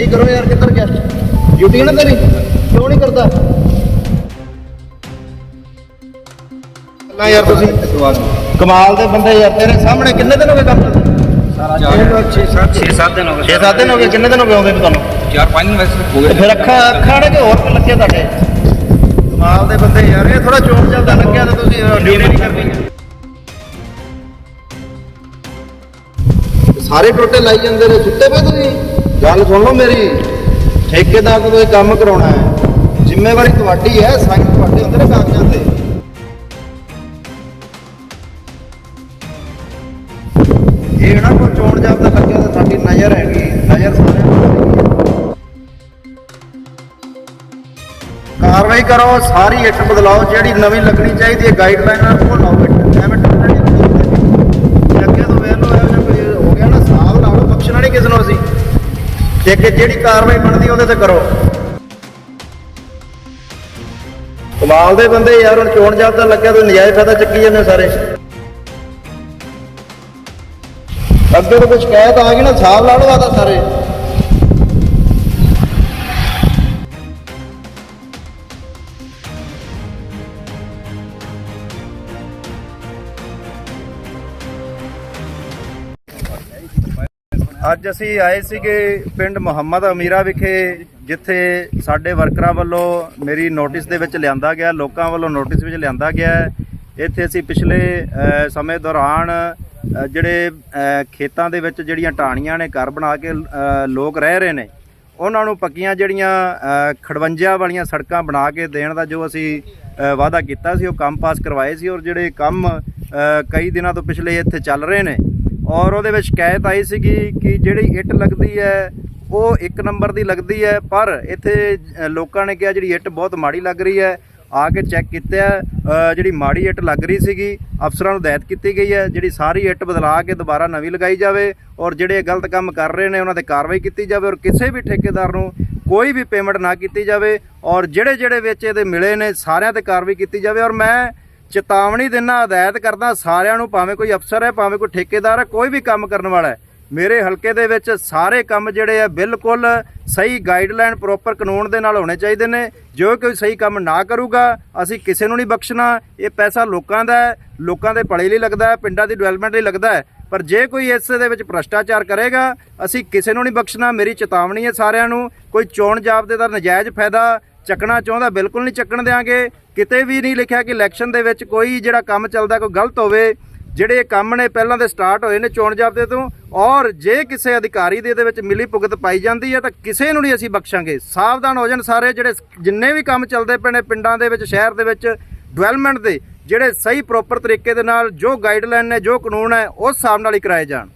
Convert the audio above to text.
ਸਹੀ ਕਰੋ ਯਾਰ ਕਿੱਧਰ ਗਿਆ? ਡਿਊਟੀ ਨਾ ਤੇਰੀ? ਕਿਉਂ ਨਹੀਂ ਕਰਦਾ? ਨਾ ਯਾਰ ਤੁਸੀਂ ਕਮਾਲ। ਦੇ ਬੰਦੇ ਯਾਰ ਤੇਰੇ ਸਾਹਮਣੇ ਕਿੰਨੇ ਦਿਨ ਹੋ ਗਏ ਕੰਮ ਕਰਦੇ? 6-7 ਦਿਨ ਹੋ ਗਏ। 6-7 ਦਿਨ ਹੋ ਗਏ। ਕਿੰਨੇ ਦਿਨ ਹੋ ਗਏ ਆਉਂਦੇ ਨੂੰ ਤੁਹਾਨੂੰ? 4-5 ਦਿਨ ਵੈਸੇ ਹੋ ਗਏ। ਫਿਰ ਅੱਖਾਂ ਅੱਖਾਂ ਨੇ ਕਿ ਹੋਰ ਲੱਗੇ ਤੁਹਾਡੇ? ਕਮਾਲ ਦੇ ਬੰਦੇ ਯਾਰ ਇਹ ਥੋੜਾ ਚੋਣ ਚੱਲਦਾ ਲੱਗਿਆ ਤੇ ਤੁਸੀਂ ਡਿਊਟੀ ਨਹੀਂ ਕਰਨੀ ਸਾਰੇ ਟੋਟੇ ਲਾਈ ਜਾਂਦੇ ਨੇ ਸੁੱਤੇ ਪਏ ਤੁਸੀਂ? ਗੱਲ ਸੁਣ ਲਓ ਮੇਰੀ। ਠੇਕੇਦਾਰ ਤੋਂ ਤੁਸੀਂ ਕੰਮ ਕਰਾਉਣਾ ਹੈ। ਜ਼ਿੰਮੇਵਾਰੀ ਤੁਹਾਡੀ ਹੈ, ਸਾਈਨ ਤੁਹਾਡੇ ਹੁੰਦੇ ਨੇ ਕਾਗਜ਼ਾਂ ਤੇ ਇਹ ਨਾ ਕੋਈ ਚੋਣ ਜਾਬਤਾ ਲੱਗਿਆ ਤਾਂ ਸਾਡੀ ਨਜ਼ਰ ਹੈਗੀ, ਨਜ਼ਰ ਸਾਰਿਆਂ ਨੂੰ ਹੈਗੀ। ਹੈ। ਕਾਰਵਾਈ ਕਰੋ, ਸਾਰੀ ਇੱਟ ਬਦਲਾਓ, ਜਿਹੜੀ ਨਵੀਂ ਲੱਗਣੀ ਚਾਹੀਦੀ ਹੈ ਗਾਈਡਲਾਈਨ ਉਹ ਲਾਓ ਇੱਟ। ਐਵੇਂ ਟੁੱਟਣਾ ਨਹੀਂ ਲੱਗਿਆ ਤਾਂ ਵੇਖ ਲਓ, ਇਹੋ ਜਿਹਾ ਕੋਈ ਹੋ ਗਿਆ ਨਾ ਹਿਸਾਬ ਲਾ ਲਓ, ਬਖਸ਼ਣਾ ਨਹੀਂ ਕਿਸੇ ਨੂੰ ਅਸੀਂ? ਤੇ ਕਿ ਜਿਹੜੀ ਕਾਰਵਾਈ ਬਣਦੀ ਉਹਦੇ ਤੇ ਕਰੋ। ਕਮਾਲ ਦੇ ਬੰਦੇ ਯਾਰ, ਹੁਣ ਚੋਣ ਜਾਬਤਾ ਲੱਗਿਆ, ਤਾਂ ਨਜਾਇਜ਼ ਫਾਇਦਾ ਚੱਕੀ ਜਾਂਦੇ ਸਾਰੇ। ਅੱਗੇ ਤੋਂ ਕੋਈ ਸ਼ਿਕਾਇਤ ਆ ਗਈ ਨਾ ਹਿਸਾਬ ਲਾ ਲਓ ਆਦਾ ਸਾਰੇ। ਅੱਜ ਅਸੀਂ ਆਏ ਸੀਗੇ ਪਿੰਡ ਮੁਹੰਮਦ ਅਮੀਰਾ ਵਿਖੇ ਜਿੱਥੇ ਸਾਡੇ ਵਰਕਰਾਂ ਵੱਲੋਂ ਮੇਰੀ ਨੋਟਿਸ ਦੇ ਵਿੱਚ ਲਿਆਂਦਾ ਗਿਆ ਲੋਕਾਂ ਵੱਲੋਂ ਨੋਟਿਸ ਵਿੱਚ ਲਿਆਂਦਾ ਗਿਆ ਇੱਥੇ ਅਸੀਂ ਪਿਛਲੇ ਸਮੇਂ ਦੌਰਾਨ ਜਿਹੜੇ ਖੇਤਾਂ ਦੇ ਵਿੱਚ ਜਿਹੜੀਆਂ ਟਾਣੀਆਂ ਨੇ ਘਰ ਬਣਾ ਕੇ ਲੋਕ ਰਹਿ ਰਹੇ ਨੇ ਉਹਨਾਂ ਨੂੰ ਪੱਕੀਆਂ ਜਿਹੜੀਆਂ ਅ, ਵਾਲੀਆਂ ਸੜਕਾਂ ਬਣਾ ਕੇ ਦੇਣ ਦਾ ਜੋ ਅਸੀਂ ਵਾਅਦਾ ਕੀਤਾ ਸੀ ਉਹ ਕੰਮ ਪਾਸ ਕਰਵਾਏ ਸੀ ਔਰ ਜਿਹੜੇ ਕੰਮ ਕਈ ਦਿਨਾਂ ਤੋਂ ਪਿਛਲੇ ਇੱਥੇ ਚੱਲ ਰਹੇ ਨੇ ਔਰ ਉਹਦੇ ਵਿੱਚ ਸ਼ਿਕਾਇਤ ਆਈ ਸੀਗੀ ਕਿ ਜਿਹੜੀ ਇੱਟ ਲੱਗਦੀ ਹੈ, ਉਹ ਇੱਕ ਨੰਬਰ ਦੀ ਲੱਗਦੀ ਹੈ, ਪਰ ਇੱਥੇ ਲੋਕਾਂ ਨੇ ਕਿਹਾ ਜਿਹੜੀ ਇੱਟ ਬਹੁਤ ਮਾੜੀ ਲੱਗ ਰਹੀ ਹੈ। ਆ ਕੇ ਚੈੱਕ ਕੀਤਾ ਜਿਹੜੀ ਮਾੜੀ ਇੱਟ ਲੱਗ ਰਹੀ ਸੀਗੀ, ਅਫਸਰਾਂ ਨੂੰ ਹਦਾਇਤ ਕੀਤੀ ਗਈ ਹੈ, ਜਿਹੜੀ ਸਾਰੀ ਇੱਟ ਬਦਲਾ ਕੇ ਦੁਬਾਰਾ ਨਵੀਂ ਲਗਾਈ ਜਾਵੇ ਔਰ ਜਿਹੜੇ ਗਲਤ ਕੰਮ ਕਰ ਰਹੇ ਨੇ, ਉਹਨਾਂ ਤੇ ਕਾਰਵਾਈ ਕੀਤੀ ਜਾਵੇ ਔਰ ਕਿਸੇ ਵੀ ਠੇਕੇਦਾਰ ਨੂੰ ਕੋਈ ਵੀ ਪੇਮੈਂਟ ਨਾ ਕੀਤੀ ਜਾਵੇ ਔਰ ਜਿਹੜੇ ਜਿਹੜੇ ਵਿੱਚ ਇਹਦੇ ਮਿਲੇ ਨੇ, ਸਾਰਿਆਂ ਤੇ ਕਾਰਵਾਈ ਕੀਤੀ ਜਾਵੇ ਔਰ ਮੈਂ ਚੇਤਾਵਨੀ ਦਿੰਦਾ ਹਦਾਇਤ ਕਰਦਾ ਸਾਰਿਆਂ ਨੂੰ, ਭਾਵੇਂ ਕੋਈ ਅਫਸਰ ਹੈ, ਭਾਵੇਂ ਕੋਈ ਠੇਕੇਦਾਰ ਹੈ, ਕੋਈ ਵੀ ਕੰਮ ਕਰਨ ਵਾਲਾ ਹੈ, ਮੇਰੇ ਹਲਕੇ ਦੇ ਵਿੱਚ ਸਾਰੇ ਕੰਮ ਜਿਹੜੇ ਆ ਬਿਲਕੁਲ ਸਹੀ ਗਾਈਡਲਾਈਨ ਪ੍ਰੋਪਰ ਕਾਨੂੰਨ ਦੇ ਨਾਲ ਹੋਣੇ ਚਾਹੀਦੇ ਨੇ। ਜੋ ਕੋਈ ਸਹੀ ਕੰਮ ਨਾ ਕਰੂਗਾ, ਅਸੀਂ ਕਿਸੇ ਨੂੰ ਨਹੀਂ ਬਖਸ਼ਣਾ। ਇਹ ਪੈਸਾ ਲੋਕਾਂ ਦਾ ਹੈ, ਲੋਕਾਂ ਦੇ ਭਲੇ ਲਈ ਲੱਗਦਾ ਹੈ, ਪਿੰਡਾਂ ਦੀ ਡਿਵੈਲਪਮੈਂਟ ਲਈ ਲੱਗਦਾ ਹੈ। ਪਰ ਜੇ ਕੋਈ ਇਸ ਦੇ ਵਿੱਚ ਭ੍ਰਸ਼ਟਾਚਾਰ ਕਰੇਗਾ, ਅਸੀਂ ਕਿਸੇ ਨੂੰ ਨਹੀਂ ਬਖਸ਼ਣਾ। ਮੇਰੀ ਚੇਤਾਵਨੀ ਹੈ ਸਾਰਿਆਂ ਨੂੰ, ਕੋਈ ਚੋਣ ਜਾਬਤੇ ਦਾ ਨਜਾਇਜ਼ ਫਾਇਦਾ ਚੱਕਣਾ ਚਾਹੁੰਦਾ, ਬਿਲਕੁਲ ਨਹੀਂ ਚੱਕਣ ਦਿਆਂਗੇ। ਕਿਤੇ ਵੀ ਨਹੀਂ ਲਿਖਿਆ ਕਿ ਇਲੈਕਸ਼ਨ ਦੇ ਵਿੱਚ ਕੋਈ ਜਿਹੜਾ ਕੰਮ ਚੱਲਦਾ, ਕੋਈ ਗਲਤ ਹੋਵੇ, ਜਿਹੜੇ ਕੰਮ ਨੇ ਪਹਿਲਾਂ ਦੇ ਸਟਾਰਟ ਹੋਏ ਨੇ ਚੋਣ ਜਾਬਤੇ ਤੋਂ, ਔਰ ਜੇ ਕਿਸੇ ਅਧਿਕਾਰੀ ਦੇ ਇਹਦੇ ਵਿੱਚ ਮਿਲੀ ਭੁਗਤ ਪਾਈ ਜਾਂਦੀ ਹੈ, ਤਾਂ ਕਿਸੇ ਨੂੰ ਨਹੀਂ ਅਸੀਂ ਬਖਸ਼ਾਂਗੇ। ਸਾਵਧਾਨ ਹੋ ਜਾਣ ਸਾਰੇ ਜਿਹੜੇ ਜਿੰਨੇ ਵੀ ਕੰਮ ਚੱਲਦੇ ਪਏ ਨੇ ਪਿੰਡਾਂ ਦੇ ਵਿੱਚ, ਸ਼ਹਿਰ ਦੇ ਵਿੱਚ ਡਿਵੈਲਪਮੈਂਟ ਦੇ, ਜਿਹੜੇ ਸਹੀ ਪ੍ਰੋਪਰ ਤਰੀਕੇ ਦੇ ਨਾਲ ਜੋ ਗਾਈਡਲਾਈਨ ਨੇ, ਜੋ ਕਾਨੂੰਨ ਹੈ, ਉਸ ਹਿਸਾਬ ਨਾਲ ਹੀ ਕਰਾਏ ਜਾਣ।